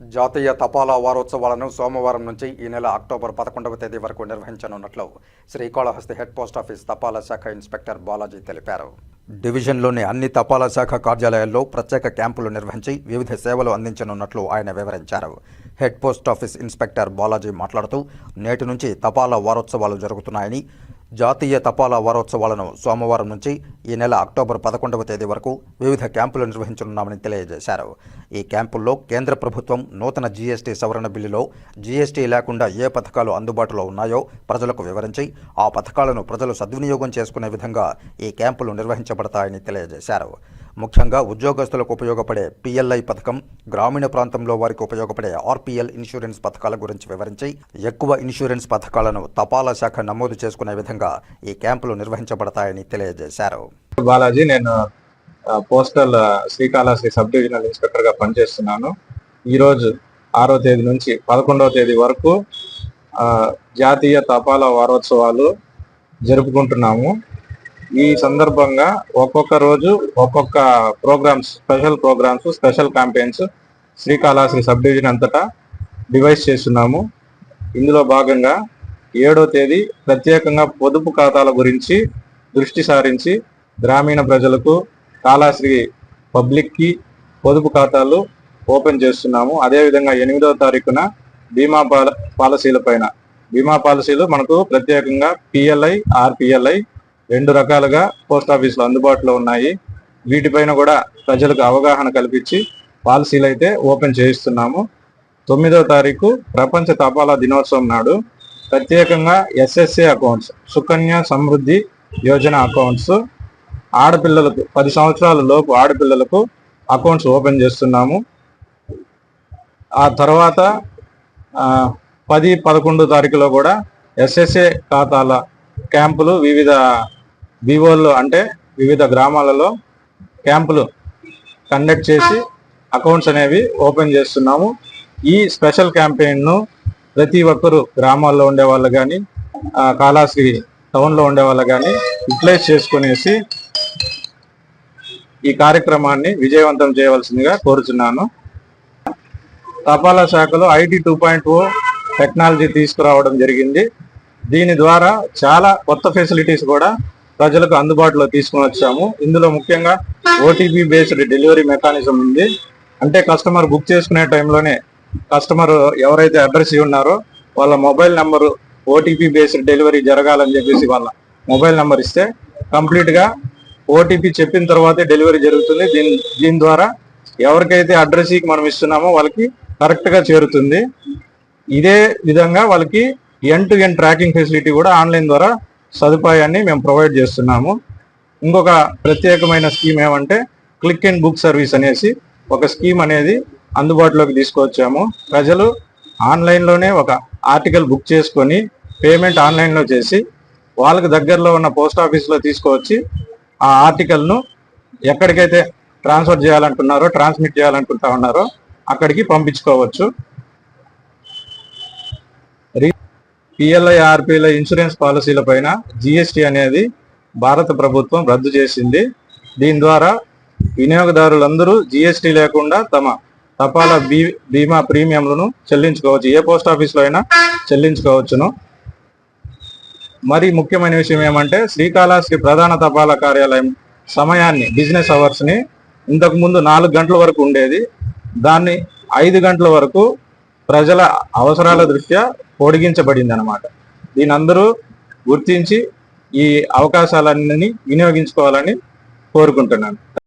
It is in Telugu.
జాతీయ తపాలా వారోత్సవాలను సోమవారం నుంచి ఈ నెల అక్టోబర్ పదకొండవ తేదీ వరకు నిర్వహించనున్నట్లు శ్రీకాళహస్తి హెడ్ పోస్ట్ ఆఫీస్ తపాలా శాఖ ఇన్స్పెక్టర్ బాలాజీ తెలిపారు. డివిజన్లోని అన్ని తపాలా శాఖ కార్యాలయాల్లో ప్రత్యేక క్యాంపులు నిర్వహించి వివిధ సేవలు అందించనున్నట్లు ఆయన వివరించారు. Head post office inspector Balaji మాట్లాడుతూ నేటి నుంచి తపాలా వారోత్సవాలు జరుగుతున్నాయని జాతీయ తపాలా వారోత్సవాలను సోమవారం నుంచి ఈ నెల అక్టోబర్ పదకొండవ తేదీ వరకు వివిధ క్యాంపులు నిర్వహించనున్నామని తెలియజేశారు. ఈ క్యాంపుల్లో కేంద్ర ప్రభుత్వం నూతన జీఎస్టీ సవరణ బిల్లులో జీఎస్టీ లేకుండా ఏ పథకాలు అందుబాటులో ఉన్నాయో ప్రజలకు వివరించి ఆ పథకాలను ప్రజలు సద్వినియోగం చేసుకునే విధంగా ఈ క్యాంపులు నిర్వహించబడతాయని తెలియజేశారు. ముఖ్యంగా ఉద్యోగస్తులకు ఉపయోగపడే పిఎల్ఐ పథకం గ్రామీణ ప్రాంతంలో వారికి ఉపయోగపడే ఆర్పిఎల్ ఇన్సూరెన్స్ పథకాల గురించి వివరించి ఎక్కువ ఇన్సూరెన్స్ పథకాలను తపాలా శాఖ నమోదు చేసుకునే విధంగా ఈ క్యాంపులు నిర్వహించబడతాయని తెలియజేశారు. బాలాజీ నేను పోస్టల్ శ్రీకాళహస్తి సబ్ డివిజనల్ ఇన్స్పెక్టర్గా పనిచేస్తున్నాను. ఈ రోజు ఆరో తేదీ నుంచి పదకొండవ తేదీ వరకు జాతీయ తపాలా వారోత్సవాలు జరుపుకుంటున్నాము. ఈ సందర్భంగా ఒక్కొక్క రోజు ఒక్కొక్క programs special programs special campaigns Srikalahasti sub division అంతటా డివైస్ చేస్తున్నాము. ఇందులో భాగంగా ఏడో తేదీ ప్రత్యేకంగా పొదుపు ఖాతాల గురించి దృష్టి సారించి గ్రామీణ ప్రజలకు కాళాశ్రీ పబ్లిక్కి పొదుపు ఖాతాలు ఓపెన్ చేస్తున్నాము. అదేవిధంగా ఎనిమిదవ తారీఖున బీమా పాల పాలసీల పైన. బీమా పాలసీలు మనకు ప్రత్యేకంగా పిఎల్ఐ ఆర్పిఎల్ఐ రెండు రకాలుగా పోస్ట్ ఆఫీసులు అందుబాటులో ఉన్నాయి. వీటిపైన కూడా ప్రజలకు అవగాహన కల్పించి పాలసీలు అయితే ఓపెన్ చేయిస్తున్నాము. తొమ్మిదో తారీఖు ప్రపంచ తపాలా దినోత్సవం నాడు ప్రత్యేకంగా SSA accounts Sukanya Samriddhi Yojana accounts ఆడపిల్లలకు పది సంవత్సరాల లోపు ఆడపిల్లలకు అకౌంట్స్ ఓపెన్ చేస్తున్నాము. ఆ తర్వాత పది పదకొండు తారీఖులో కూడా ఎస్ఎస్ఏ ఖాతాల క్యాంపులు వివిధ బీఓలు అంటే వివిధ గ్రామాలలో క్యాంపులు కండక్ట్ చేసి అకౌంట్స్ అనేవి ఓపెన్ చేస్తున్నాము. ఈ స్పెషల్ క్యాంపెయిన్ను ప్రతి ఒక్కరు గ్రామాల్లో ఉండే వాళ్ళు కానీ కాళాశ్రీ టౌన్లో ఉండే వాళ్ళు కానీ యూటిలైజ్ చేసుకునేసి ఈ కార్యక్రమాన్ని విజయవంతం చేయవలసిందిగా కోరుచున్నాను. తపాలా శాఖలో IT two point O technology తీసుకురావడం జరిగింది. దీని ద్వారా చాలా కొత్త ఫెసిలిటీస్ కూడా ప్రజలకు అందుబాటులో తీసుకుని వచ్చాము. ఇందులో ముఖ్యంగా ఓటీపీ బేస్డ్ డెలివరీ మెకానిజం ఉంది. అంటే కస్టమర్ బుక్ చేసుకునే టైంలోనే కస్టమర్ ఎవరైతే అడ్రస్ ఉన్నారో వాళ్ళ mobile number OTP based delivery జరగాలని చెప్పేసి వాళ్ళ మొబైల్ నెంబర్ ఇస్తే కంప్లీట్గా ఓటీపీ చెప్పిన తర్వాతే డెలివరీ జరుగుతుంది. దీని దీని ద్వారా ఎవరికైతే అడ్రస్ మనం ఇస్తున్నామో వాళ్ళకి కరెక్ట్గా చేరుతుంది. ఇదే విధంగా వాళ్ళకి N to N tracking facility కూడా ఆన్లైన్ ద్వారా సదుపాయాన్ని మేము ప్రొవైడ్ చేస్తున్నాము. ఇంకొక ప్రత్యేకమైన స్కీమ్ ఏమంటే క్లిక్ అండ్ బుక్ సర్వీస్ అనేసి ఒక స్కీమ్ అనేది అందుబాటులోకి తీసుకొచ్చాము. ప్రజలు ఆన్లైన్లోనే ఒక ఆర్టికల్ బుక్ చేసుకొని పేమెంట్ ఆన్లైన్లో చేసి వాళ్ళకి దగ్గరలో ఉన్న పోస్ట్ ఆఫీస్లో తీసుకువచ్చి ఆ ఆర్టికల్ను ఎక్కడికైతే ట్రాన్స్ఫర్ చేయాలంటున్నారో ట్రాన్స్మిట్ చేయాలనుకుంటా ఉన్నారో అక్కడికి పంపించుకోవచ్చు. పిఎల్ఐఆర్పిల ఇన్సూరెన్స్ పాలసీల పైన జిఎస్టి అనేది భారత ప్రభుత్వం రద్దు చేసింది. దీని ద్వారా వినియోగదారులందరూ జిఎస్టి లేకుండా తమ తపాలా బీ బీమా ప్రీమియంలను చెల్లించుకోవచ్చు. ఏ పోస్ట్ ఆఫీస్లో అయినా చెల్లించుకోవచ్చును. మరి ముఖ్యమైన విషయం ఏమంటే శ్రీకాళహస్తి ప్రధాన తపాలా కార్యాలయం సమయాన్ని బిజినెస్ అవర్స్ని ఇంతకుముందు ఇంతకు ముందు నాలుగు గంటల వరకు ఉండేది. దాన్ని ఐదు గంటల వరకు ప్రజల అవసరాల దృష్ట్యా పొడిగించబడింది అనమాట దీని అందరూ గుర్తించి ఈ అవకాశాలన్నీ వినియోగించుకోవాలని కోరుకుంటున్నాను.